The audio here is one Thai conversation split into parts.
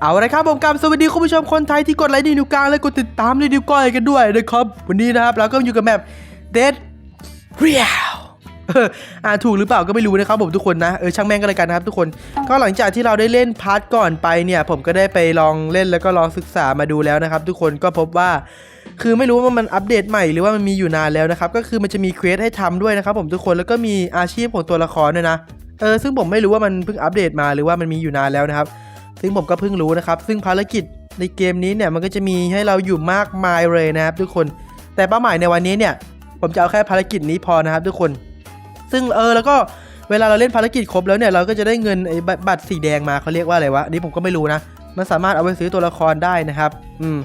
เอาละครับผมกลับสวัสดีคุณผู้ชมคนไทยที่กดไลค์ดีนิ้วกลางและกดติดตามในนิ้วก้อยกันด้วยนะครับ วันนี้นะครับเราก็อยู่กับแมป Dead Real อ่าถูกหรือเปล่าก็ไม่รู้นะครับผมทุกคนนะเออช่างแม่งก็เลยกันนะครับทุกคนก็หลังจากที่เราได้เล่นพาร์ทก่อนไปเนี่ย ผมก็ได้ไปลองเล่นแล้วก็ลองศึกษามาดูแล้วนะครับ ทุกคนก็พบว่า คือไม่รู้ว่ามันอัปเดตใหม่หรือว่ามันมีอยู่นานแล้วนะครับ ก็คือมันจะมีเควสให้ทำด้วยนะครับ ผมทุกคนแล้วก็มีอาชีพของตัวละครด้วยนะเออซึ่งผมไม่รู้ว่ามันเพิ่งอัปเดตมาหรือว่ามันมีอยู่นานแล้วนะครับ ซึ่งผมก็เพิ่งรู้นะครับ ซึ่งภารกิจในเกมนี้เนี่ยมันก็จะมีให้เราอยู่มากมายเลยนะครับทุกคน แต่เป้าหมายในวันนี้เนี่ย ผมจะเอาแค่ภารกิจนี้พอนะครับทุกคน ซึ่งเออแล้วก็เวลาเราเล่นภารกิจครบแล้วเนี่ยเราก็จะได้เงินไอ้บัตรสีแดงมาเขาเรียกว่าอะไรวะอันนี้ผมก็ไม่รู้นะ มันสามารถเอาไปซื้อตัวละครได้นะครับ อืม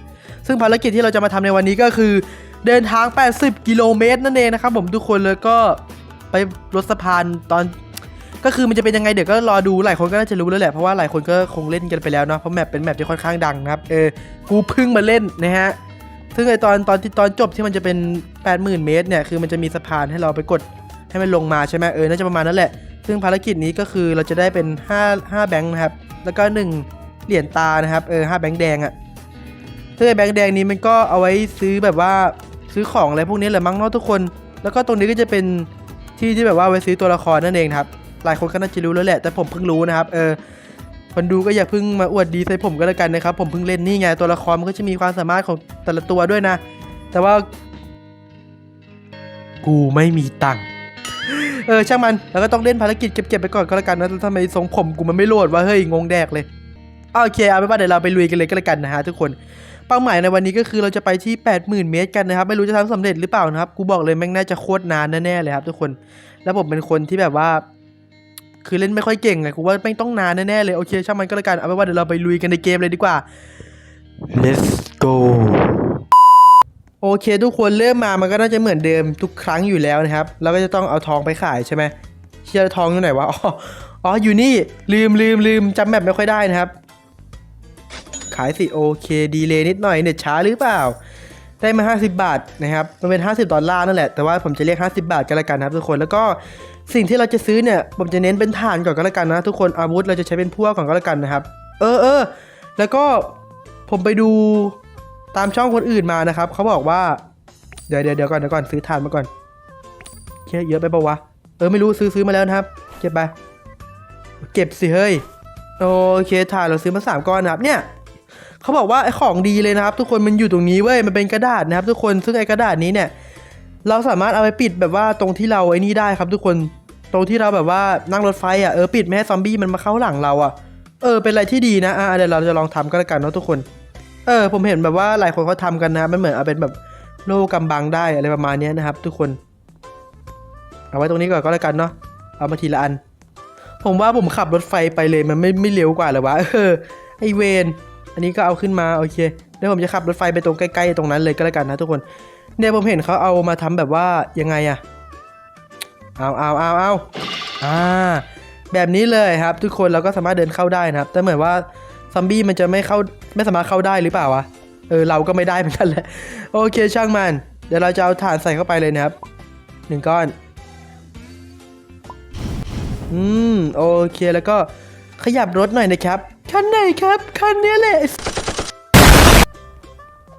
ซึ่งภารกิจที่เราจะมาทำในวันนี้ก็คือ เดินทาง 80 กิโลเมตรนั่นเองนะครับผมทุกคนแล้วก็ไปรถสะพานตอน ก็คือมันจะเป็นยังไงเดี๋ยวก็รอดูหลายคนก็น่าจะรู้แล้วแหละเพราะว่าหลายคนก็คงเล่นกันไปแล้วเนาะเพราะแมปเป็นแมปที่ค่อนข้างดังนะครับเออกูเพิ่งมาเล่นนะฮะซึ่งไอตอนตอนที่ตอนจบที่มันจะเป็น 80,000 เมตรเนี่ยคือมันจะมีสะพานให้เราไปกดให้มันลงมาใช่ไหมเออน่าจะประมาณนั้นแหละ ซึ่งภารกิจนี้ก็คือเราจะได้เป็น 5 5 แบงค์นะครับ แล้วก็ 1 เหรียญตานะครับเออ5แบงค์แดงอะ่ะซึ่งไอแบงค์แดงนี้มันก็เอาไว้ซื้อแบบว่าซื้อของอะไรพวกนี้แหละมั้งเนาะทุกคน แล้วก็ตรงนี้ก็จะเป็นที่ที่แบบว่าไว้ซื้อตัวละครนั่นเองครับ หลายคนก็น่าจะรู้แล้วแหละ แต่ผมเพิ่งรู้นะครับ เออคนดูก็อย่าเพิ่งมาอวดดีใส่ผมก็แล้วกันนะครับ ผมเพิ่งเล่นนี่ไงตัวละครมันก็จะมีความสามารถของแต่ละตัวด้วยนะ แต่ว่า กูไม่มีตังค์เออช่างมันแล้วก็ต้องเล่นภารกิจเก็บๆไปก่อนก็แล้วกันนะทำไมทรงผมกูมันไม่โหลดวะเฮ้ยงงแดกเลยโอเคเอาเป็นว่าเดี๋ยวเราไปลุยกันเลยก็แล้วกันนะฮะทุกคนเป้าหมายในวันนี้ก็คือเราจะไปที่ 80,000 เมตรกันนะครับ ไม่รู้จะทำสำเร็จหรือเปล่านะครับ กูบอกเลยแม่งน่าจะโคตรนานแน่ๆเลยครับทุกคน แล้วผมเป็นคนที่แบบว่า คือเล่นไม่ค่อยเก่งไงกูว่าแม่งต้องนานแน่ๆเลย โอเคช่างมันก็แล้วกัน เอาเป็นว่าเดี๋ยวเราไปลุยกันในเกมเลยดีกว่า let's go โอเค ทุกคนเริ่มมามันก็น่าจะเหมือนเดิมทุกครั้งอยู่แล้วนะครับ เราก็จะต้องเอาทองไปขายใช่ไหมเชียร์ทองอยู่ไหนวะอ๋ออ๋ออยู่นี่ลืมลืมลืมจำแมปไม่ค่อยได้นะครับ ขายสิโอเคดีเลยนิดหน่อยเน็ตช้าหรือเปล่า ได้มา 50 บาทนะครับ มันเป็น 50 ดอลลาร์นั่นแหละ แต่ว่าผมจะเรียก 50 บาทกันละกันนะครับทุกคนแล้วก็ สิ่งที่เราจะซื้อเนี่ยผมจะเน้นเป็นฐานก่อนก็แล้วกันนะ ทุกคนอาวุธเราจะใช้เป็นพวกก่อนก็แล้วกันนะครับ เออเออแล้วก็ผมไปดูตามช่องคนอื่นมานะครับเขาบอกว่าเดี๋ยวเดี๋ยวเดี๋ยวก่อนเดี๋ยวก่อนซื้อฐานมาก่อนเยอะเยอะไปปะวะเออไม่รู้ซื้อซื้อมาแล้วนะครับ เก็บไปเก็บสิเฮ้ยโอเคฐานเราซื้อมาสามก้อนนะครับเนี่ยเขาบอกว่าไอ้ของดีเลยนะครับ ทุกคนมันอยู่ตรงนี้เว้ยมันเป็นกระดาษนะครับ ทุกคนซึ่งไอ้กระดาษนี้เนี่ย เราสามารถเอาไปปิดแบบว่าตรงที่เราไอ้นี่ได้ครับ ทุกคน ตรงที่เราแบบว่านั่งรถไฟอะเออปิดไม่ให้ซอมบี้มันมาเข้าหลังเราอะเออเป็นอะไรที่ดีนะอะเดี๋ยวเราจะลองทำก็แล้วกันเนาะทุกคน เออ ผมเห็นแบบว่าหลายคนเขาทำกันนะมันเหมือนเอาเป็นแบบโล่กำบังได้อะไรประมาณนี้นะครับ ทุกคน เอาไว้ตรงนี้ก่อนก็แล้วกันเนาะเอามาทีละอัน ผมว่าผมขับรถไฟไปเลยมันไม่ไม่เร็วกว่าเหรอวะเออไอเวนอันนี้ก็เอาขึ้นมาโอเคเดี๋ยวผมจะขับรถไฟไปตรงใกล้ๆตรงนั้นเลยก็แล้วกันนะทุกคนเนี่ยผมเห็นเขาเอามาทำแบบว่ายังไงอะ เอาเอาเอาเอาอ่าแบบนี้เลยครับ ทุกคนเราก็สามารถเดินเข้าได้นะครับ แต่เหมือนว่าซอมบี้มันจะไม่เข้าไม่สามารถเข้าได้หรือเปล่าวะเออเราก็ไม่ได้เหมือนกันแหละโอเคช่างมัน เดี๋ยวเราจะเอาถ่านใส่เข้าไปเลยนะครับหนึ่งก้อนอืมโอเคแล้วก็ขยับรถหน่อยนะครับคันไหนครับคันนี้แหละ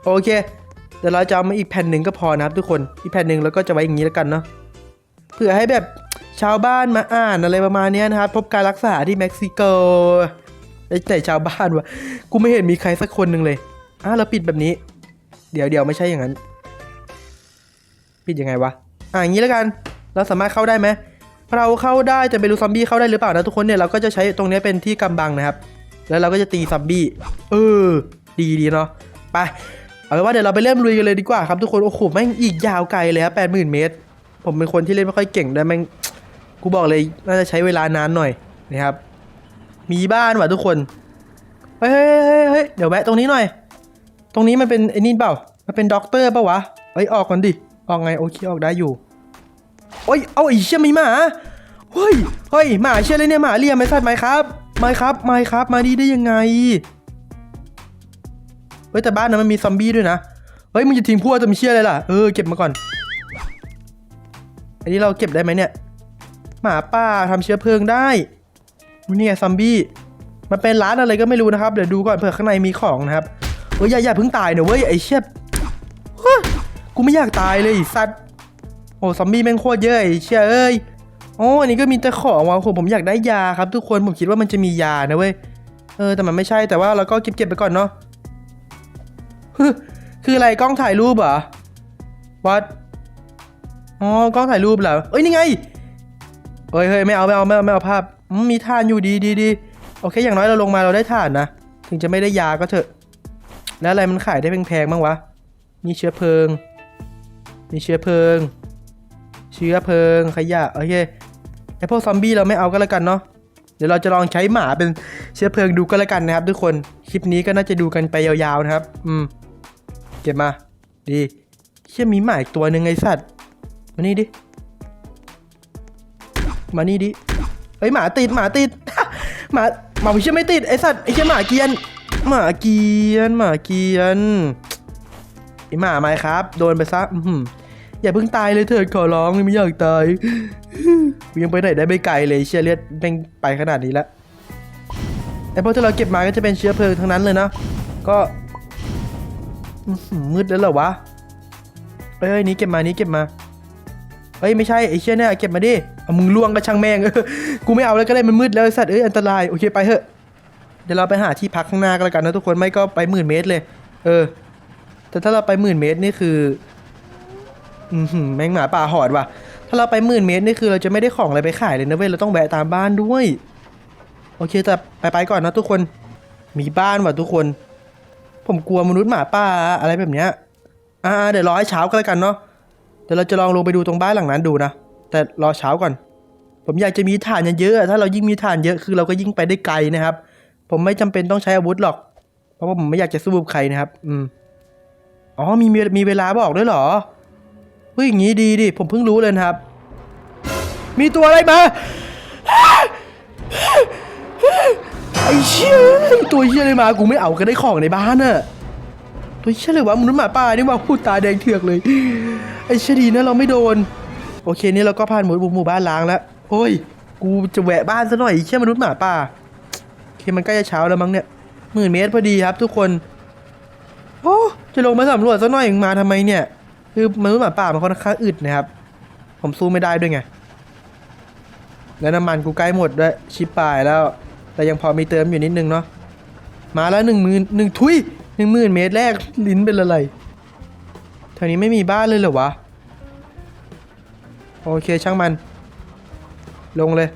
โอเคเดี๋ยวเราจะเอามาอีกแผ่นหนึ่งก็พอนะครับทุกคนอีกแผ่นหนึ่งแล้วก็จะไว้อย่างนี้แล้วกันเนาะ เผื่อให้แบบชาวบ้านมาอ่านอะไรประมาณนี้นะครับ พบการรักษาที่เม็กซิโกแต่ชาวบ้านวะกูไม่เห็นมีใครสักคนหนึ่งเลยอะเราปิดแบบนี้ เดี๋ยวเดี๋ยวไม่ใช่อย่างนั้น ปิดยังไงวะอะอย่างนี้แล้วกัน เราสามารถเข้าได้ไหมเราเข้าได้แต่ไม่รู้ซอมบี้เข้าได้หรือเปล่านะทุกคนเนี่ยเราก็จะใช้ตรงนี้เป็นที่กำบังนะครับ แล้วเราก็จะตีซอมบี้เออ ดีดีเนาะไปเอาเป็นว่าเดี๋ยวเราไปเริ่มลุยกันเลยดีกว่าครับทุกคนโอ้โหแม่งอีกยาวไกลเลยครับแปดหมื่นเมตร ผมเป็นคนที่เล่นไม่ค่อยเก่งด้วยแม่งกูบอกเลยน่าจะใช้เวลานานหน่อยนะครับ มีบ้านว่ะทุกคนเฮ้ยเฮ้ยเฮ้ยเฮ้ยเดี๋ยวแวะตรงนี้หน่อย ตรงนี้มันเป็นไอ้นี่เปล่า มันเป็นด็อกเตอร์เปล่าวะเฮ้ยออกก่อนดิออกไงโอเคออกได้อยู่โอ้ยเอาไอ้เชี่ยมีหมาเฮ้ยเฮ้ยหมาเชี่ยเลยเนี่ยหมาเรียมไม่ใช่ไหมครับไม่ครับไม่ครับมาดีได้ยังไงเฮ้ยแต่บ้านนั้นมันมีซอมบี้ด้วยนะเฮ้ยมึงจะทิ้งพวกจะมีเชี่ยอะไรล่ะเออเก็บมาก่อน อันนี้เราเก็บได้ไหมเนี่ย หมาป่าทำเชื้อเพลิงได้นี่ไงซอมบี้ มันเป็นร้านอะไรก็ไม่รู้นะครับ เดี๋ยวดูก่อนเผื่อข้างในมีของนะครับเฮ้ยอย่าอย่าเพิ่งตายเนอะเว้ยไอ้เชี่ยกูไม่อยากตายเลยสัตว์ โอ้ซอมบี้แม่งโคตรเยอะไอ้เชี่ยเอ้ยโอ้อันนี้ก็มีแต่ของว่ะโอ้โหผมอยากได้ยาครับ ทุกคนผมคิดว่ามันจะมียานะเว้ย เออแต่มันไม่ใช่แต่ว่าเราก็เก็บเก็บไปก่อนเนาะคืออะไรกล้องถ่ายรูปเหรอวัด อ๋อกล้องถ่ายรูปเหรอเอ้ยนี่ไงเฮ้ยเฮ้ยไม่เอาไม่เอาไม่เอาไม่เอาภาพอืมมีถ่านอยู่ดีดีดีโอเค อย่างน้อยเราลงมาเราได้ถ่านนะ ถึงจะไม่ได้ยาก็เถอะ แล้วอะไรมันขายได้แพงๆบ้างวะ มีเชื้อเพลิง มีเชื้อเพลิง เชื้อเพลิงขยะโอเคไอพวกซอมบี้เราไม่เอาก็แล้วกันเนาะ เดี๋ยวเราจะลองใช้หมาเป็นเชื้อเพลิงดูก็แล้วกันนะครับ ทุกคน คลิปนี้ก็น่าจะดูกันไปยาวๆนะครับ อืม เก็บมา ดี เชื่อมีหมาอีกตัวหนึ่งไอสัตว์ มานี่ดิ มานี่ดิ เฮ้ยหมาติดหมาติด หมาหมาผมเชื่อไม่ติดไอสัตว์ไอเชื่อหมาเกียน หมาเกียน หมาเกียนไอหมาไหมครับ โดนไปซะอย่าเพิ่งตายเลยเถิดขอร้องไม่อยากตายยังไปไหนได้ไม่ไกลเลยเชื่อเลือดแม่งไปขนาดนี้แล้วไอพวกที่เราเก็บมาก็จะเป็นเชื้อเพลิงทั้งนั้นเลยนะก็มืดแล้วเหรอวะเฮ้ยเฮ้ยนี้เก็บมานี้เก็บมา เฮ้ยไม่ใช่ไอ้เชี่ยเนี่ยเก็บมาดิเอามึงล่วงก็ช่างแม่งกูไม่เอาแล้วก็ได้มันมืดแล้วสัตว์เอ้ยอันตรายโอเคไปเถอะเดี๋ยวเราไปหาที่พักข้างหน้าก็แล้วกันนะทุกคนไม่ก็ไปหมื่นเมตรเลย เออ แต่ถ้าเราไปหมื่นเมตรนี่คือ อือหือแมงหมาป่าหอดว่ะ ถ้าเราไปหมื่นเมตรนี่คือเราจะไม่ได้ของอะไรไปขายเลยนะเว้ยเราต้องแวะตามบ้านด้วย โอเคแต่ไปไปก่อนนะทุกคน มีบ้านว่ะทุกคน ผมกลัวมนุษย์หมาป่าอะไรแบบเนี้ย อ่า เดี๋ยวรอให้เช้าก็แล้วกันเนาะ ดี๋ยวเราจะลองลงไปดูตรงบ้านหลังนั้นดูนะ แต่รอเช้าก่อน ผมอยากจะมีฐานเยอะๆ ถ้าเรายิ่งมีฐานเยอะคือเราก็ยิ่งไปได้ไกลนะครับ ผมไม่จำเป็นต้องใช้อาวุธหรอก เพราะว่าผมไม่อยากจะสู้กับใครนะครับ อืม อ๋อ มีมีมีเวลาบอกด้วยเหรอ เฮ้ยอย่างงี้ดีดิ ผมเพิ่งรู้เลยครับ มีตัวอะไรมา ไอ้เชี่ยตัวเชี่ยอะไรมา กูไม่เอาก็ได้ของในบ้านเน่ะ ตัวเชี่ยเลยวะมนุษย์หมาป่านี่ว่าพูดตาแดงเถือกเลย ไอ้เชดีนะเราไม่โดน โอเคนี่เราก็ผ่านหมู่หมู่บ้านล้างแล้วโอ้ย กูจะแวะบ้านซะหน่อยเชี่ยมนุษย์หมาป่าโอเคมันใกล้จะเช้าแล้วมั้งเนี่ยหมื่นเมตรพอดีครับ ทุกคน โอ้จะลงมาสำรวจซะหน่อยมาทำไมเนี่ย คือมนุษย์หมาป่ามันค่อนข้างอึดนะครับ ผมสู้ไม่ได้ด้วยไงแล้วน้ำมันกูใกล้หมดด้วยชิปปายแล้ว แต่ยังพอมีเติมอยู่นิดนึงเนาะมาแล้วหนึ่งหมื่นหนึ่งทุย นึ่งหมื่นเมตรแรกลิ้นเป็นอะไรแถวนี้ไม่มีบ้านเลยเหรอวะ โอเคช่างมัน ลงเลย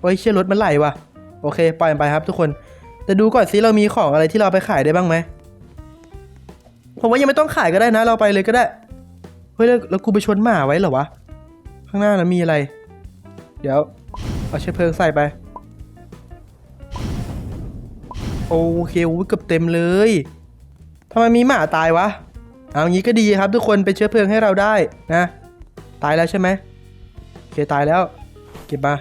โอ้ยเชี่ยรถมันไหลว่ะ โอเค ปล่อยไปครับทุกคน แต่ดูก่อนสิเรามีของอะไรที่เราไปขายได้บ้างไหมผมว่ายังไม่ต้องขายก็ได้นะ เราไปเลยก็ได้ เฮ้ย แล้วแล้วกูไปชนหมาไว้เหรอวะ ข้างหน้านะมีอะไร เดี๋ยว เอาเชื้อเพลิงใส่ไป โอเคโอ้เกือบเต็มเลยทำไมมีหมาตายวะ เอางี้ก็ดีครับทุกคนเป็นเชื้อเพลิงให้เราได้นะ ตายแล้วใช่ไหมโอเคตายแล้ว เก็บมา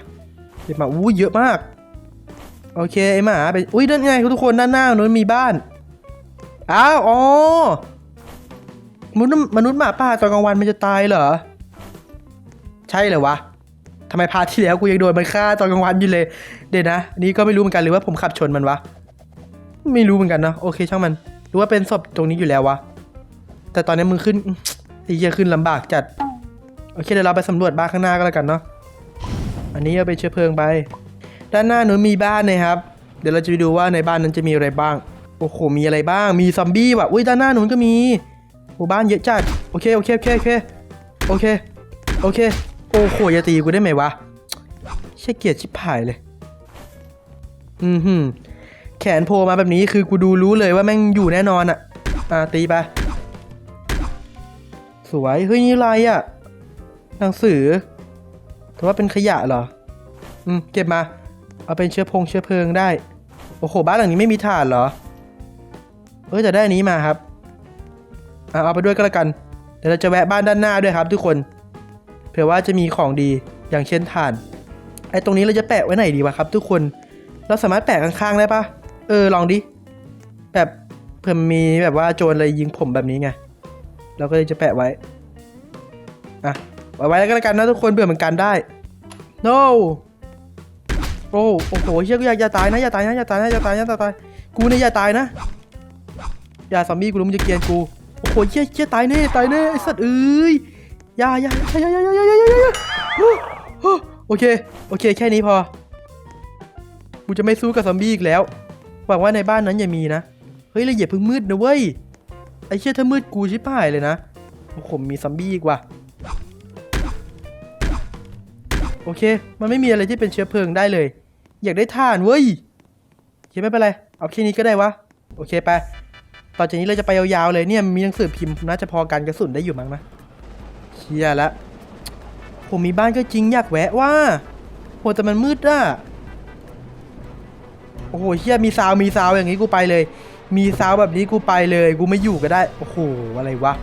เก็บมาอู้เยอะมาก โอเคไอหมาไปอุ้ยนั่นไงทุกคนด้านหน้านู้นมีบ้านอ้าวอ๋อมนุษย์มนุษย์หมาป่าตอนกลางวันมันจะตายเหรอ ใช่เหรอวะทำไมพาที่แล้วกูยังโดนมันฆ่าตอนกลางวันอยู่เลย เดี๋ยวนะนี่ก็ไม่รู้เหมือนกันหรือว่าผมขับชนมันวะ ไม่รู้เหมือนกันเนะโอเคช่างมันหรือว่าเป็นศพตรงนี้อยู่แล้ววะแต่ตอนนี้มึงขึ้นไอ้เหี้ยขึ้นลำบากจัดโอเคเดี๋ยวเราไปสำรวจบ้านข้างหน้าก็แล้วกันเนาะอันนี้เอาไปเชื้อเพลิงไป ด้านหน้าหนูมีบ้านนะครับ เดี๋ยวเราจะไปดูว่าในบ้านนั้นจะมีอะไรบ้างโอ้โหมีอะไรบ้างมีซอมบี้ว่ะอุ้ยด้านหน้าหนูก็มีหมู่บ้านเยอะจัดโอเคโอเคโอเคโอเคโอเคโอเคโอ้โหอย่าตีกูได้ไหมวะเชี่ยเกียดชิบหายเลย อือหือ แขนโผล่มาแบบนี้คือกูดูรู้เลยว่าแม่งอยู่แน่นอนอะอะตีไป สวย เฮ้ยนี่อะไรอะหนังสือแต่ว่าเป็นขยะเหรอ อืม เก็บมา เอาเป็นเชื้อพงเชื้อเพลิงได้ โอ้โห บ้านหลังนี้ไม่มีถ่านเหรอ เอ้ยแต่ได้อันนี้มาครับอะเอาไปด้วยก็แล้วกัน เดี๋ยวเราจะแวะบ้านด้านหน้าด้วยครับ ทุกคน เผื่อว่าจะมีของดี อย่างเช่นถ่าน ไอ้ตรงนี้เราจะแปะไว้ไหนดีวะครับ ทุกคน เราสามารถแปะข้างๆได้ปะ เออลองดิ แบบเผื่อมีแบบว่าโจรอะไรยิงผมแบบนี้ไง เราก็เลยจะแปะไว้ อะไว้ไว้แล้วก็แล้วกันนะทุกคนเผื่อมันกันได้ no โอ้โอ้โหเชี่ยกูอยากอย่าตายนะอย่าตายนะอย่าตายนะอย่าตายนะอย่าตาย กูเนี่ยอย่าตายนะ อย่าซอมบี้กูรู้มึงจะเกลียนกู โอ้โหเชี่ยเชี่ยตายแน่ตายแน่ไอ้สัตว์เอ้ยอย่าอย่าอย่าอย่าอย่าอย่าอย่าอย่าอย่าโอเค โอเค แค่นี้พอ กูจะไม่สู้กับซอมบี้อีกแล้ว หวังว่าในบ้านนั้นอย่ามีนะ เฮ้ยแล้วอย่าเพิ่งมืดนะเว้ย ไอ้เชี่ยถ้ามืดกูชิบหายเลยนะโอ้โหมีซอมบี้อีกว่ะ โอเค มันไม่มีอะไรที่เป็นเชื้อเพลิงได้เลย อยากได้ถ่านเว้ยโอเคไม่เป็นไร เอาแค่นี้ก็ได้วะ โอเคไป ต่อจากนี้เราจะไปยาวๆเลยเนี่ยมีหนังสือพิมพ์น่าจะพอกันกระสุนได้อยู่มั้งนะเชียละ ผมมีบ้านก็จริงอยากแวะว่าโหแต่มันมืดอะ โอ้โหเฮียมีซาวมีซาวอย่างนี้กูไปเลย มีซาวแบบนี้กูไปเลย กูไม่อยู่ก็ได้ โอ้โหอะไรวะ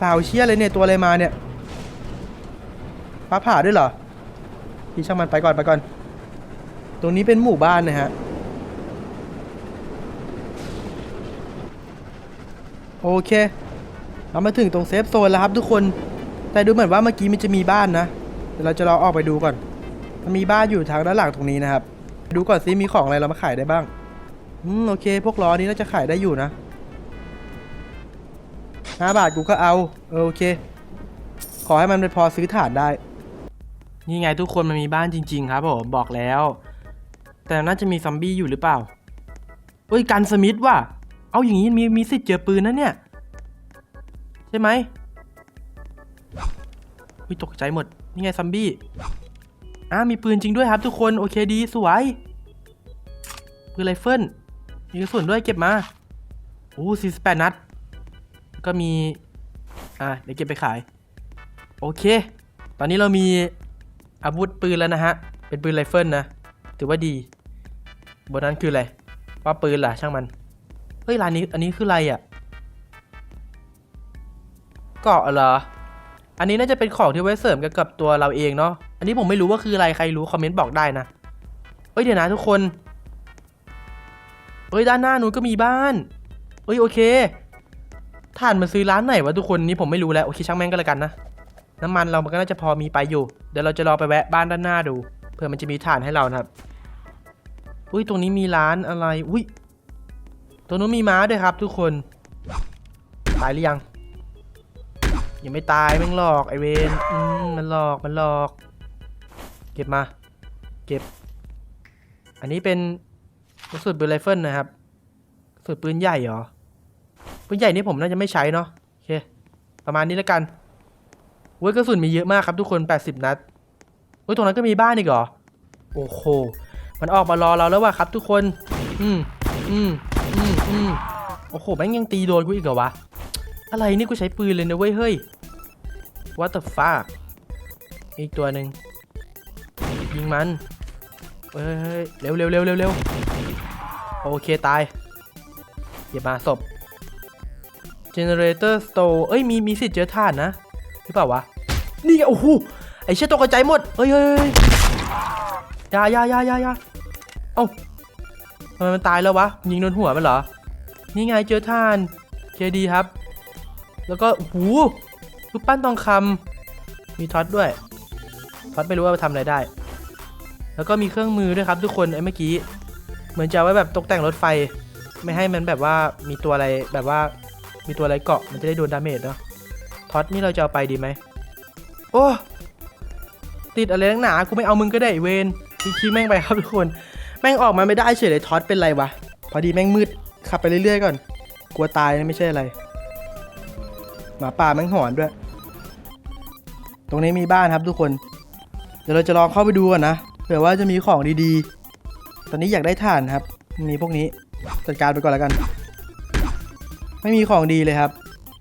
ซาวเชี่ยอะไรเนี่ยตัวอะไรมาเนี่ยฟ้าผ่าด้วยเหรอพี่ช่างมันไปก่อนไปก่อน ตรงนี้เป็นหมู่บ้านนะฮะโอเค เรามาถึงตรงเซฟโซนแล้วครับทุกคน แต่ดูเหมือนว่าเมื่อกี้มันจะมีบ้านนะ เดี๋ยวเราจะลองออกไปดูก่อน มันมีบ้านอยู่ทางด้านหลังตรงนี้นะครับ ดูก่อนซิมีของอะไรเรามาขายได้บ้าง อืมโอเค พวกล้อนี้น่าจะขายได้อยู่นะห้าบาทกูก็เอา เออโอเค ขอให้มันไปพอซื้อถานได้ นี่ไงทุกคนมันมีบ้านจริง ๆ ครับผมบอกแล้ว แต่น่าจะมีซอมบี้อยู่หรือเปล่าเอ้ยกันสมิธว่ะ เอาอย่างนี้มีมีสิทธิ์เจอปืนนะเนี่ย ใช่ไหมอุ้ยตกใจหมด นี่ไงซอมบี้ อ่ามีปืนจริงด้วยครับทุกคนโอเคดีสวยปืนไรเฟิลมีกระสุนด้วยเก็บมาโอ้สี่สิบแปดนัด ก็มี อ่าเดี๋ยวเก็บไปขาย โอเค ตอนนี้เรามีอาวุธปืนแล้วนะฮะ เป็นปืนไรเฟิลนะ ถือว่าดี บนนั้นคืออะไร ว่าปืนล่ะช่างมัน เฮ้ยร้านนี้ อันนี้คืออะไรอะ่ะ เกาะเหรอ อันนี้น่าจะเป็นของที่ไว้เสริมกับกับตัวเราเองเนาะ อันนี้ผมไม่รู้ว่าคืออะไรใครรู้คอมเมนต์บอกได้นะเฮ้ยเดี๋ยวนะทุกคนเฮ้ยด้านหน้านู้นก็มีบ้านเฮ้ยโอเคถ่านมาซื้อร้านไหนวะทุกคนนี่ผมไม่รู้แล้วโอเคช่างแม่งก็แล้วกันนะ น้ำมันเรามันก็น่าจะพอมีไปอยู่ เดี๋ยวเราจะรอไปแวะบ้านด้านหน้าดู เผื่อมันจะมีถ่านให้เรานะครับ อุ้ยตรงนี้มีร้านอะไร อุ้ยตรงนู้นมีม้าด้วยครับ ทุกคน ตายหรือยัง ยังไม่ตายแม่งหลอกไอเวนอืมมันหลอกมันหลอก เก็บมา เก็บ อันนี้เป็นกระสุนปืนไรเฟิลนะครับกระสุนปืนใหญ่เหรอปืนใหญ่นี่ผมน่าจะไม่ใช้เนาะโอเค ประมาณนี้แล้วกันเว้ยกระสุนมีเยอะมากครับทุกคน 80 นัดเว้ยตรงนั้นก็มีบ้านอีกเหรอโอ้โหมันออกมารอเราแล้วว่ะครับ ทุกคน อืมอืมอืมอืมโอ้โหแม่งยังตีโดนกูอีกเหรอวะ อะไรนี่กูใช้ปืนเลยนะเว้ยเฮ้ย what the fuck อีกตัวหนึ่งยิงมันเฮ้ยเร็วเร็วเร็วเร็วเร็วโอเคตายเก็บมาศพ generator store เอ้ยมีมีสิทธิ์เจอถ่านนะหรือเปล่าวะ นี่โอ้โหไอ้เชี่ยตกใจหมดเฮ้ยเฮ้ยยายายายายาเอ้าทำไมมันตายแล้ววะยิงโดนหัวมันเหรอ นี่ไงเจอท่าน เคดีครับ แล้วก็โอ้โหรูปปั้นทองคำมีท็อตด้วยท็อตไม่รู้ว่าไปทำอะไรได้ แล้วก็มีเครื่องมือด้วยครับทุกคนไอ้เมื่อกี้ เหมือนจะเอาไว้แบบตกแต่งรถไฟ ไม่ให้มันแบบว่ามีตัวอะไรแบบว่ามีตัวอะไรเกาะมันจะได้โดนดาเมจเนาะท็อตนี่เราจะเอาไปดีไหมโอ้ติดอะไรนักหนากูไม่เอามึงก็ได้เวนชี้แม่งไปครับทุกคน แม่งออกมาไม่ได้เฉยเลยท็อตเป็นไรวะพอดีแม่งมืดขับไปเรื่อยๆก่อน กลัวตายนะไม่ใช่อะไร หมาป่าแม่งหอนด้วย ตรงนี้มีบ้านครับทุกคน เดี๋ยวเราจะลองเข้าไปดูก่อนนะ เผื่อว่าจะมีของดีๆ ตอนนี้อยากได้ถ่านครับ มีพวกนี้จัดการไปก่อนแล้วกัน ไม่มีของดีเลยครับ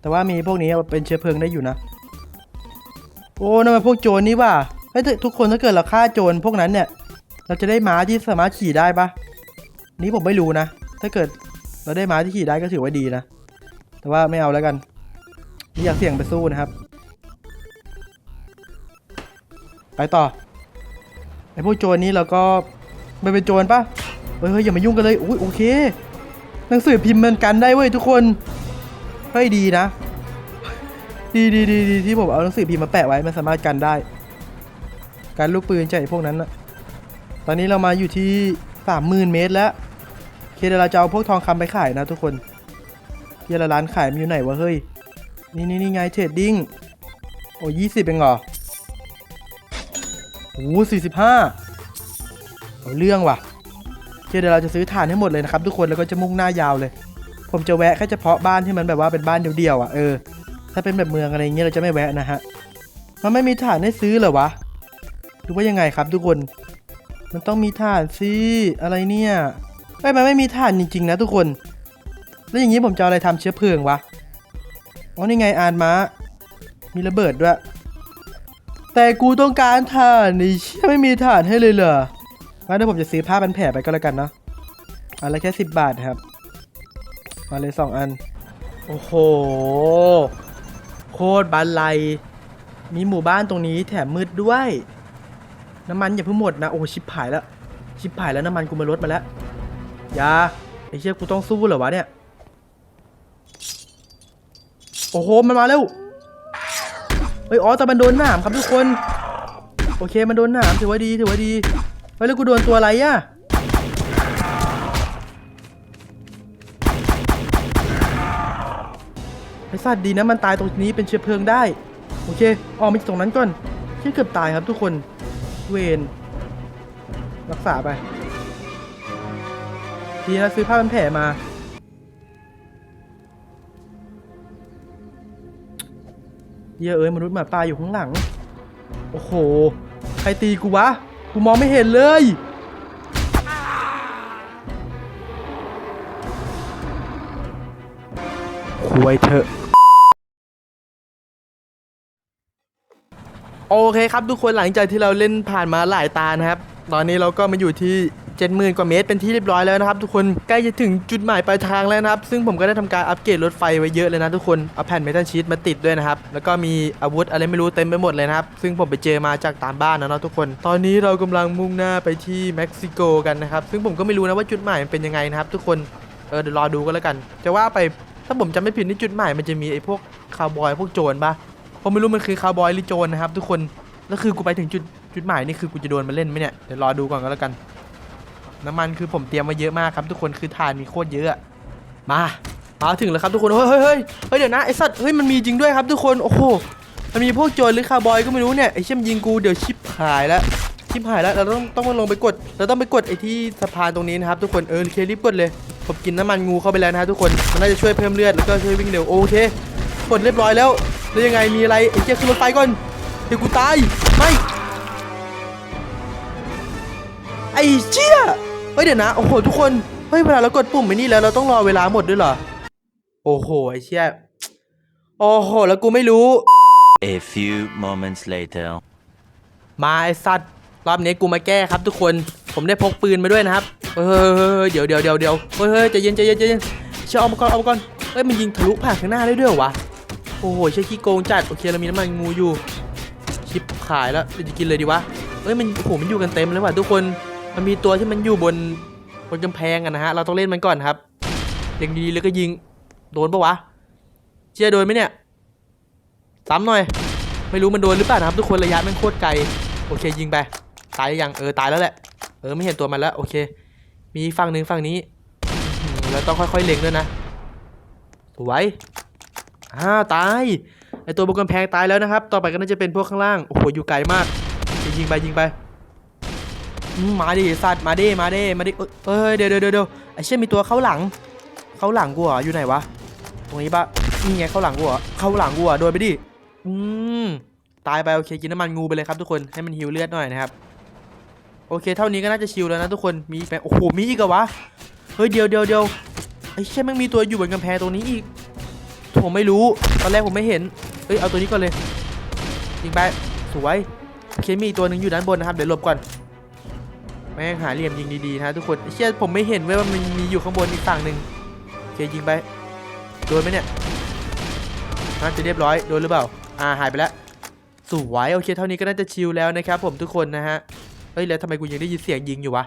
แต่ว่ามีพวกนี้เป็นเชื้อเพลิงได้อยู่นะ โอ้นั่นมันพวกโจรนี่ว่าเฮ้ยทุกคนถ้าเกิดเราฆ่าโจรพวกนั้นเนี่ย เราจะได้ม้าที่สามารถขี่ได้ปะนี่ผมไม่รู้นะ ถ้าเกิดเราได้ม้าที่ขี่ได้ก็ถือว่าดีนะ แต่ว่าไม่เอาแล้วกัน อยากเสี่ยงไปสู้นะครับ ไปต่อไอพวกโจรนี้เราก็ไม่เป็นโจรปะเฮ้ยอย่ามายุ่งกันเลยอุ้ยโอเค หนังสือพิมพ์มันกันได้เว้ยทุกคนเฮ้ยดีนะ ดีดีดีดีที่ผมเอาหนังสือพิมพ์มาแปะไว้มันสามารถกันได้ การลูกปืนใช่พวกนั้นนะตอนนี้เรามาอยู่ที่สามหมื่นเมตรแล้วเคเดี๋ยวเราจะเอาพวกทองคำไปขายนะทุกคนเฮียลร้านขายมันอยู่ไหนวะเฮ้ย นี่นี่นี่ไงเทรดดิ้ง โอ้ยี่สิบเองเหรอโอ้สี่สิบห้าเอาเรื่องว่ะเดี๋ยวเราจะซื้อถ่านให้หมดเลยนะครับทุกคนแล้วก็จะมุ่งหน้ายาวเลย ผมจะแวะแค่เฉพาะบ้านที่มันแบบว่าเป็นบ้านเดียวๆอะเออถ้าเป็นแบบเมืองอะไรเงี้ยเราจะไม่แวะนะฮะมันไม่มีถ่านให้ซื้อเหรอวะหรือว่ายังไงครับทุกคน มันต้องมีถ่านสิอะไรเนี่ยไม่มันไม่มีถ่านจริงๆนะทุกคน แล้วอย่างนี้ผมจะอาอะไรทำเชื้อเพลิงวะ อ๋อนี่ไงอานม้า มีระเบิดด้วย แต่กูต้องการถ่านนี่เชี่ยไม่มีถ่านให้เลยเหรองั้นเดี๋ยวผมจะซื้อผ้าพันแผลไปก็แล้วกันเนาะอันละแค่สิบบาทครับ มาเลยสองอัน โอ้โห โคตรบันไลมีหมู่บ้านตรงนี้แถมมืดด้วย น้ำมันอย่าเพิ่งหมดนะ โอ้ชิบหายแล้ว ชิบหายแล้วน้ำมันกูมาลดมาแล้วยาไอ้เชี่ยกูต้องสู้เหรอวะเนี่ย โอ้โห มันมาแล้วเฮ้ย อ๋อ แต่มันโดนหนามครับทุกคน โอเค มันโดนหนามถือว่าดี ถือว่าดี เฮ้ย แล้วกูโดนตัวอะไรอะไอ้สัตว์ดีนะ มันตายตรงนี้เป็นเชื้อเพลิงได้ โอเคออกมาจากตรงนั้นก่อนเชี่ยเกือบตายครับทุกคน เวนรักษาไปทีนะซื้อผ้าพันแผลมา เหี้ยเอ้ยมนุษย์หมาป่าอยู่ข้างหลัง โอ้โห ใครตีกูวะ กูมองไม่เห็นเลย คุยเถอะ โอเคครับทุกคนหลังจากที่เราเล่นผ่านมาหลายตานะครับ ตอนนี้เราก็มาอยู่ที่ 70,000 กว่าเมตรเป็นที่เรียบร้อยแล้วนะครับทุกคนใกล้จะถึงจุดหมายปลายทางแล้วนะครับ ซึ่งผมก็ได้ทำการอัปเกรดรถไฟไว้เยอะเลยนะทุกคนเอาแผ่นเมทัลชีตมาติดด้วยนะครับแล้วก็มีอาวุธอะไรไม่รู้เต็มไปหมดเลยนะครับซึ่งผมไปเจอมาจากตามบ้านนะเนาะทุกคน ตอนนี้เรากำลังมุ่งหน้าไปที่เม็กซิโกกันนะครับซึ่งผมก็ไม่รู้นะว่าจุดหมายมันเป็นยังไงนะครับทุกคนเออเดี๋ยวรอดูกันแล้วกันจะว่าไปถ้าผมจำไม่ผิดนี่จุดหมายมันจะมีไอ้พวกคาวบอยพวกโจรปะผมไม่รู้มันคือคาวบอยหรือโจรนะครับทุกคนแล้วคือกูไปถึงจุดจุดหมายนี่คือกูจะโดนมาเล่นไหมเนี่ยเดี๋ยวรอดูก่อนก็แล้วกัน น้ำมันคือผมเตรียมมาเยอะมากครับ ทุกคนคือทานมีโคตรเยอะ มามาถึงแล้วครับทุกคนเฮ้ยเฮ้ยเฮ้ยเฮ้ยเดี๋ยวนะไอสัตว์เฮ้ยมันมีจริงด้วยครับทุกคนโอ้โหมันมีพวกโจรหรือคาร์บอยก็ไม่รู้เนี่ยไอเชี่ยมยิงกูเดี๋ยวชิปหายแล้วชิปหายแล้วเราต้องต้องมาลงไปกดเราต้องไปกดไอที่สะพานตรงนี้นะครับทุกคนเออเครีบกดเลยผมกินน้ำมันงูเข้าไปแล้วนะครับทุกคนมันน่าจะช่วยเพิ่มเลือดแล้วก็ช่วยวิ่งเร็วโอเคกดเรียบร้อยแล้วแล้วยังไงมีอะไรไอเชี่ยขึ้นรถไฟก่อนเดี๋ยวกูตายไม่ไอ้เชี่ย เฮ้ยเดี๋ยวนะ โอ้โหทุกคน เฮ้ยเวลาเรากดปุ่มไอ้นี่แล้วเราต้องรอเวลาหมดด้วยเหรอ โอ้โหไอ้เชี่ย โอ้โหแล้วกูไม่รู้ A few moments later. มาไอ้สัตว์รอบนี้กูมาแก้ครับทุกคน ผมได้พกปืนมาด้วยนะครับ เฮ้ยเฮ้ยเฮ้ยเดี๋ยวเดี๋ยวเดี๋ยวเดี๋ยวเฮ้ยเฮ้ยใจเย็นใจเย็นใจเย็นเชื่อเอามาก่อนเอามาก่อนเฮ้ยมันยิงทะลุผ่านข้างหน้าได้ด้วยเหรอวะ โอ้โหเชื่อขี้โกงจัด โอเคเรามีน้ำมันงูอยู่ ชิปขายแล้วเราจะกินเลยดีวะเฮ้ยมันโอ้โหมันอยู่กันเต็มเลยว่ะทุกคน มันมีตัวที่มันอยู่บนบนกำแพงอะนะฮะ เราต้องเล่นมันก่อนครับเล็งดีๆแล้วก็ยิง โดนปะวะ เชื่อโดนไหมเนี่ย ซ้ำหน่อย ไม่รู้มันโดนหรือเปล่านะครับ ทุกคนระยะมันโคตรไกล โอเคยิงไป ตายยังเออตายแล้วแหละ เออไม่เห็นตัวมันแล้ว โอเค มีฝั่งหนึ่งฝั่งนี้เราต้องค่อยๆเล็งด้วยนะสวยอ่าตาย ไอตัวบนกำแพงตายแล้วนะครับ ต่อไปก็น่าจะเป็นพวกข้างล่าง โอ้โหอยู่ไกลมาก ยิงไปยิงไป มาดิสัตว์มาดิมาดิมาดิเอ้ยเอ้ยเดี๋ยวเดี๋ยวเดี๋ยวไอเชี่ยมีตัวเข้าหลัง เข้าหลังกูเหรออยู่ไหนวะตรงนี้ปะนี่ไงเข้าหลังกูเหรอเข้าหลังกูเหรอโดนไปดิอืมตายไปโอเคกินน้ำมันงูไปเลยครับทุกคนให้มันฮิวเลือดหน่อยนะครับโอเค เท่านี้ก็น่าจะชิลแล้วนะทุกคนมีไหมโอ้โหมีอีกเหรอวะเฮ้ยเดี๋ยวเดี๋ยวเดี๋ยวไอ้เชี่ยม่งมีตัวอยู่บนกำแพงตรงนี้อีกผมไม่รู้ตอนแรกผมไม่เห็นเอ้ยเอาตัวนี้ก่อนเลยยิงไปสวยโอเคมีตัวหนึ่งอยู่ด้านบนนะครับเดี๋ยวหลบก่อน แม่งหาเหลี่ยมยิงดีๆนะทุกคนไอเชี่ยผมไม่เห็นเว้ยว่ามันมีอยู่ข้างบนอีกฝั่งหนึ่งโอเคยิงไปโดนไหมเนี่ยน่าจะเรียบร้อยโดนหรือเปล่าอ่าหายไปแล้วสวยโอเคเท่านี้ก็น่าจะชิลแล้วนะครับผมทุกคนนะฮะเฮ้ยแล้วทำไมกูยังได้ยินเสียงยิงอยู่วะ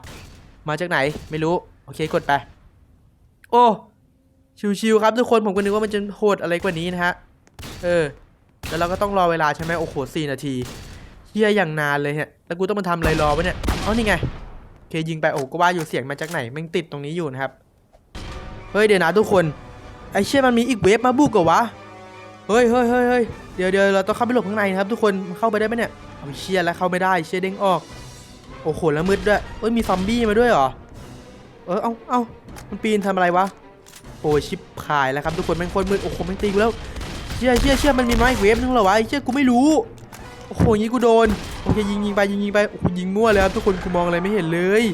มาจากไหนไม่รู้โอเคกดไป โอ้ชิวๆครับทุกคนผมก็นึกว่ามันจะโหดอะไรกว่านี้นะฮะเออแล้วเราก็ต้องรอเวลาใช่ไหมโอ้โหสี่นาทีเฮียอย่างนานเลยเนี่ยแล้วกูต้องมาทำอะไรรอวะเนี่ยเอ๋อนี่ไง เคยิงไปโอ้ก็ว่าอยู่เสียงมาจากไหนแม่งติดตรงนี้อยู่นะครับ เฮ้ยเดี๋ยวนะทุกคนไอเชี่ยมันมีอีกเวฟมาบุกเหรอวะ เฮ้ยเฮ้ยเฮ้ยเฮ้ยเดี๋ยวเดี๋ยวเราต้องเข้าไปหลบข้างในนะครับ ทุกคนเข้าไปได้ไหมเนี่ยเอาเชี่ยแล้วเข้าไม่ได้เชี่ยเด้งออก โอ้โหแล้วมืดด้วยเอ้ยมีซอมบี้มาด้วยเหรอ เออเอาเอามันปีนทำอะไรวะ โอ้ชิบหายแล้วครับทุกคนแม่งโคตรมืดโอ้โหแม่งตีกูแล้วเชี่ยเชี่ยเชี่ยมันมีไม้อีกเวฟนึงเหรอวะไอ้เชี่ยกูไม่รู้ โอ้โหอย่างงี้กูโดนโอเคยิงยิงไปยิงยิงไปโอ้โหยิงมั่วเลยครับทุกคนกูมองอะไรไม่เห็นเลย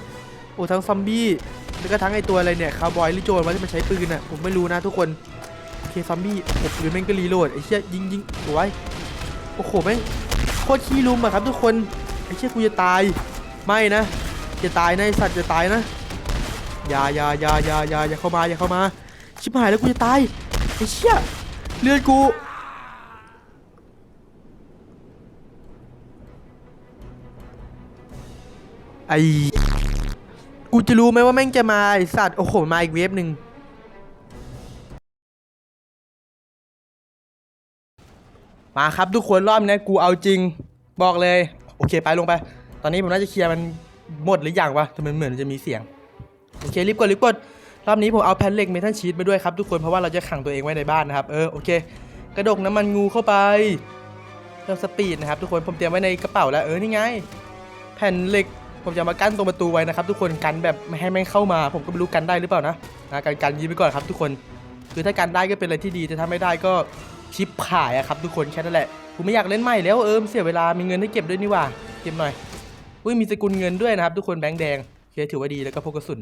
โอ้ทั้งซอมบี้แล้วก็ทั้งไอตัวอะไรเนี่ยคาวบอยหรือโจรวะที่มันใช้ปืนอะผมไม่รู้นะทุกคนโอเคซอมบี้โอ้โหปืนแม่งก็รีโหลดไอ้เชี่ยยิงยิงสวยโอ้โหแม่งโคตรขี้ลุมอะครับทุกคนไอ้เชี่ยกูจะตายไม่นะจะตายนะไอสัตว์จะตายนะอย่าอย่าอย่าอย่าอย่าอย่าเข้ามาอย่าเข้ามาชิบหายแล้วกูจะตายไอ้เชี่ยเลือดกู ไอกูจะรู้ไหมว่าแม่งจะมาไอสัตว์โอ้โหมาอีกเวฟหนึ่งมาครับทุกคนรอบนี้กูเอาจริงบอกเลย โอเคไปลงไป ตอนนี้ผมน่าจะเคลียร์มันหมดหรือยังวะทำไมเหมือนจะมีเสียง โอเครีบกดรีบกดรอบนี้ผมเอาแผ่นเหล็กเมทัลชีตมาด้วยครับทุกคนเพราะว่าเราจะขังตัวเองไว้ในบ้านนะครับเออโอเค กระดกน้ำมันงูเข้าไปเริ่มสปีดนะครับทุกคนผมเตรียมไว้ในกระเป๋าแล้วเออนี่ไง แผ่นเหล็ก ผมจะมากั้นตรงประตูไว้นะครับ ทุกคนกันแบบไม่ให้แม่งเข้ามา ผมก็ไม่รู้กันได้หรือเปล่านะนะกันกันยิงไปก่อนครับทุกคนคือถ้ากันได้ก็เป็นอะไรที่ดีแต่ถ้าไม่ได้ก็ชิปขายอะครับทุกคนแค่นั้นแหละกูไม่อยากเล่นใหม่แล้วเออเสียเวลามีเงินให้เก็บด้วยนี่ว่าเก็บหน่อยอุ้ยมีสกุลเงินด้วยนะครับทุกคนแบงค์แดงโอเคถือว่าดีแล้วก็พกกระสุน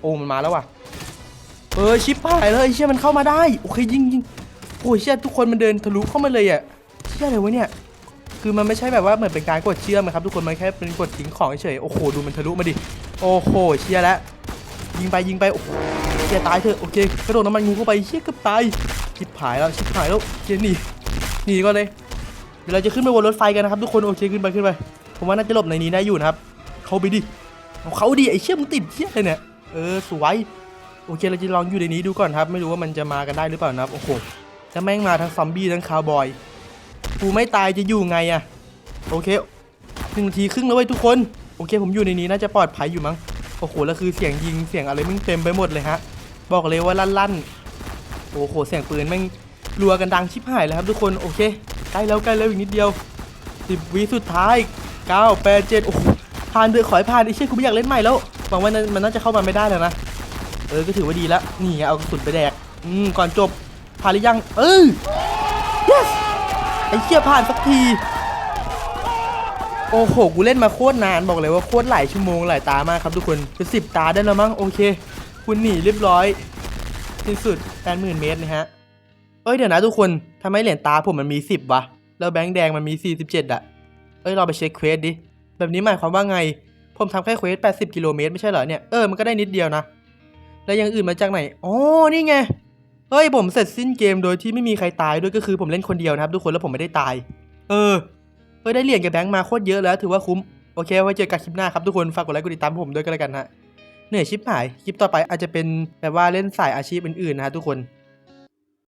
โอ้มันมาแล้วว่ะเออชิปหายเลยเชี่ยมันเข้ามาได้โอเคยิงยิงโอ้ยเชี่ยทุกคนมันเดินทะลุเข้ามาเลยอะเชี่ยอะไรวะเนี่ย คือมันไม่ใช่แบบว่าเหมือนเป็นการกดเชื่อมนะครับทุกคนมันแค่เป็นกดทิ้งของเฉยๆโอ้โหดูมันทะลุมาดิโอ้โหเชียแล้วยิงไปยิงไปโอ้โหเชียตายเถอะโอเคกระโดดน้ำมันงูเข้าไปเชียเกือบตายชิบหายแล้วชิบหายแล้วเชียหนีหนีก่อนเลยเดี๋ยวเราจะขึ้นไปบนรถไฟกันนะครับทุกคนโอเคขึ้นไปขึ้นไป ผมว่าน่าจะหลบในนี้ได้อยู่นะครับเขาไปดิเขาดิไอเชี่ยมึงติดเชี่ยอะไรเนี่ยเออสวยโอเคเราจะลองอยู่ในนี้ดูก่อนครับ ไม่รู้ว่ามันจะมากันได้หรือเปล่านะครับโอ้โหแล้วแม่งมาทั้งซอมบี้ทั้งคาวบอย กูไม่ตายจะอยู่ไงอะโอเคหนึ่งนาทีครึ่งแล้วเว้ยทุกคน โอเค ผมอยู่ในนี้น่าจะปลอดภัยอยู่มั้ง โอ้โห แล้วคือเสียงยิงเสียงอะไรมึงเต็มไปหมดเลยฮะ บอกเลยว่าลั่นๆโอ้โห เสียงปืนแม่งรัวกันดังชิบหายเลยครับทุกคน โอเค ใกล้แล้วใกล้แล้วอีกนิดเดียวสิบวิสุดท้ายเก้าแปดเจ็ดโอ้โห ผ่านเดือขอให้ผ่านไอ้เชี่ยกูไม่อยากเล่นใหม่แล้ว หวังว่ามันน่าจะเข้ามาไม่ได้แล้วนะ เออ ก็ถือว่าดีแล้ว นี่เอากระสุนไปแดก อืม ก่อนจบผ่านหรือยัง เออ yes อ้เชี่ยผ่านสักที โอ้โห กูเล่นมาโคตรนานบอกเลยว่าโคตรหลายชั่วโมงหลายตามากครับทุกคนเป็นสิบตาได้แล้วมั้งโอเค คุณหนีเรียบร้อยสิ้นสุดแปดหมื่นเมตรนะฮะ เอ้ยเดี๋ยวนะทุกคนทำไมเหรียญตาผมมันมีสิบวะ แล้วแบงค์แดงมันมีสี่สิบเจ็ดอะเอ้ยเราไปเช็คเควสดิ แบบนี้หมายความว่าไง ผมทำแค่เควสแปดสิบกิโลเมตรไม่ใช่เหรอเนี่ย เออมันก็ได้นิดเดียวนะ แล้วยังอื่นมาจากไหน อ๋อนี่ไง เฮ้ยผมเสร็จสิ้นเกมโดยที่ไม่มีใครตายด้วยก็คือผมเล่นคนเดียวนะครับทุกคนแล้วผมไม่ได้ตาย เออเฮ้ยได้เหรียญกับแบงค์มาโคตรเยอะแล้วถือว่าคุ้มโอเคไว้เจอกันคลิปหน้าครับทุกคนฝากกดไลค์กดติดตามผมด้วยก็แล้วกันฮะเหนื่อยชิปหายคลิปต่อไปอาจจะเป็นแบบว่าเล่นสายอาชีพอื่นๆนะฮะทุกคน